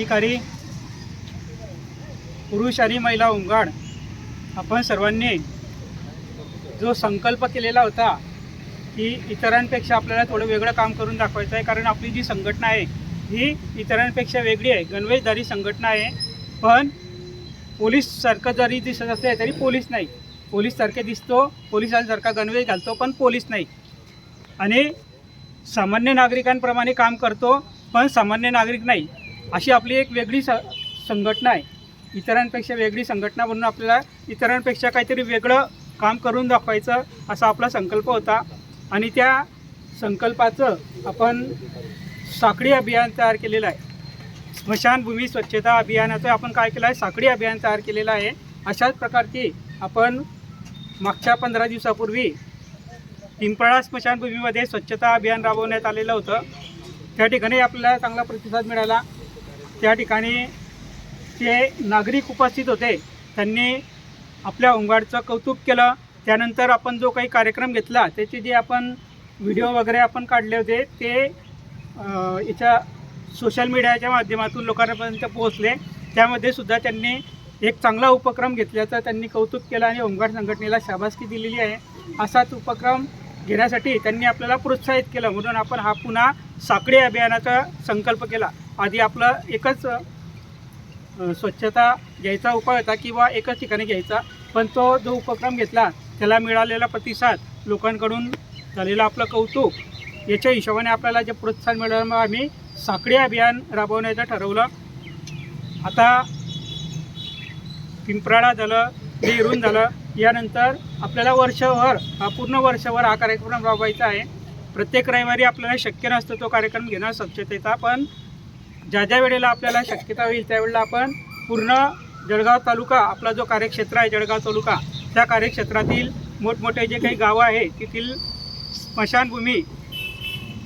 अधिकारी पुरुष आणि महिला होमगार्ड आपण सर्वांनी जो संकल्प केलेला होता की इतरांपेक्षा आपल्याला थोडं वेगळं काम करून दाखवायचं आहे कारण आपली जी संघटना आहे ही इतरांपेक्षा वेगळी आहे गणवेशधारी संघटना आहे. पण पोलीससारखं जरी दिसत असले तरी पोलीस नाही. पोलीससारखे दिसतो पोलिसांसारखा गणवेश घालतो पण पोलीस नाही. आणि सामान्य नागरिकांप्रमाणे काम करतो पण सामान्य नागरिक नाही. अशी आपली एक वेगळी स संघटना आहे. इतरांपेक्षा वेगळी संघटना म्हणून आपल्याला इतरांपेक्षा काहीतरी वेगळं काम करून दाखवायचं असा आपला संकल्प होता. आणि त्या संकल्पाचं आपण साखळी अभियान तयार केलेलं आहे. स्मशानभूमी स्वच्छता अभियानाचं आपण काय केलं आहे? साखळी अभियान तयार केलेलं आहे. अशाच प्रकारची आपण मागच्या पंधरा दिवसापूर्वी पिंपळा स्मशानभूमीमध्ये स्वच्छता अभियान राबवण्यात आलेलं होतं. त्या ठिकाणी आपल्याला चांगला प्रतिसाद मिळाला. त्या ठिकाणी जे नागरिक उपस्थित होते त्यांनी आपल्या होमगार्डचं कौतुक केलं. त्यानंतर आपण जो काही कार्यक्रम घेतला त्याचे जे आपण व्हिडिओ वगैरे आपण काढले होते ते याच्या सोशल मीडियाच्या माध्यमातून लोकांपर्यंत पोहोचले. त्यामध्ये सुद्धा त्यांनी एक चांगला उपक्रम घेतल्याचं त्यांनी कौतुक केलं आणि होमगार्ड संघटनेला शाबासकी दिलेली आहे. असाच उपक्रम घेण्यासाठी त्यांनी आपल्याला प्रोत्साहित केलं. म्हणून आपण हा पुन्हा साखळी अभियानाचा संकल्प केला. आधी आपलं एकच स्वच्छता घ्यायचा उपाय होता किंवा एकच ठिकाणी घ्यायचा पण तो जो उपक्रम घेतला त्याला मिळालेला प्रतिसाद लोकांकडून झालेलं आपलं कौतुक याच्या हिशोबाने आपल्याला जे प्रोत्साहन मिळालं मग आम्ही साखळी अभियान राबवण्याचं ठरवलं. आता पिंपराळा झालं नेहरून झालं यानंतर आपल्याला वर्षभर हा पूर्ण वर्षभर हा कार्यक्रम राबवायचा आहे. प्रत्येक रविवारी आपल्याला शक्य नसतं तो कार्यक्रम घेणं स्वच्छतेचा पण ज्या ज्या वेळेला आपल्याला शक्यता होईल त्यावेळेला आपण पूर्ण जळगाव तालुका आपला जो कार्यक्षेत्र आहे जळगाव तालुका त्या कार्यक्षेत्रातील मोठमोठे जे काही गावं आहे तेथील स्मशानभूमी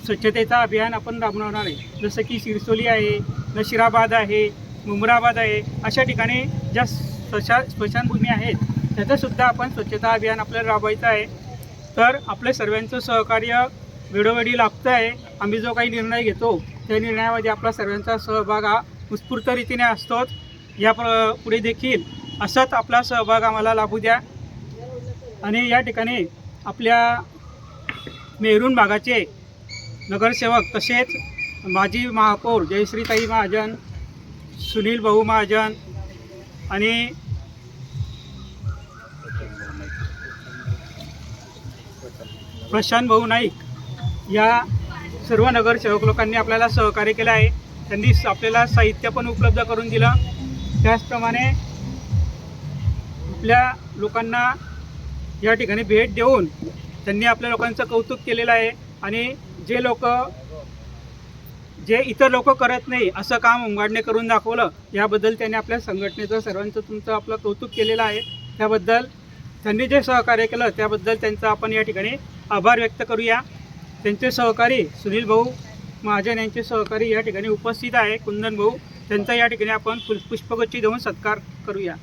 स्वच्छतेचा अभियान आपण राबवणार आहे. जसं की सिरसोली आहे नशिराबाद आहे मुमराबाद आहे अशा ठिकाणी ज्या स्मशा स्मशानभूमी आहेत त्याचंसुद्धा आपण स्वच्छता अभियान आपल्याला राबवायचं आहे. तर आपल्या सर्वांचं सहकार्य वेळोवेळी लाभतं आहे. आम्ही जो काही निर्णय घेतो त्या निर्णयामध्ये आपला सर्वांचा सहभाग हा उत्स्फूर्त रीतीने असतोच. या पुढे देखील असाच आपला सहभाग आम्हाला लाभू द्या. आणि या ठिकाणी आपल्या मेहरून भागाचे नगरसेवक तसेच माजी महापौर जयश्रीताई महाजन सुनील भाऊ महाजन आणि प्रशांत भाऊ नाईक या सर्व नगरसेवक लोकांनी आपल्याला सहकार्य केलं आहे. त्यांनी स- आपल्याला साहित्य पण उपलब्ध करून दिलं. त्याचप्रमाणे आपल्या लोकांना या ठिकाणी भेट देऊन त्यांनी आपल्या लोकांचं कौतुक केलेलं आहे आणि जे लोक जे इतर लोक करत नाही असं काम होमगार्डने करून दाखवलं याबद्दल त्यांनी आपल्या संघटनेचं सर्वांचं तुमचं आपलं कौतुक केलेलं आहे. त्याबद्दल त्यांनी जे सहकार्य केलं त्याबद्दल त्यांचा आपण या ठिकाणी आभार व्यक्त करूया. त्यांचे सहकारी सुनील भाऊ महाजन यांचे सहकारी या ठिकाणी उपस्थित आहे. कुंदन भाऊ त्यांचा या ठिकाणी आपण फुल पुष्पगुच्छ देऊन सत्कार करूया.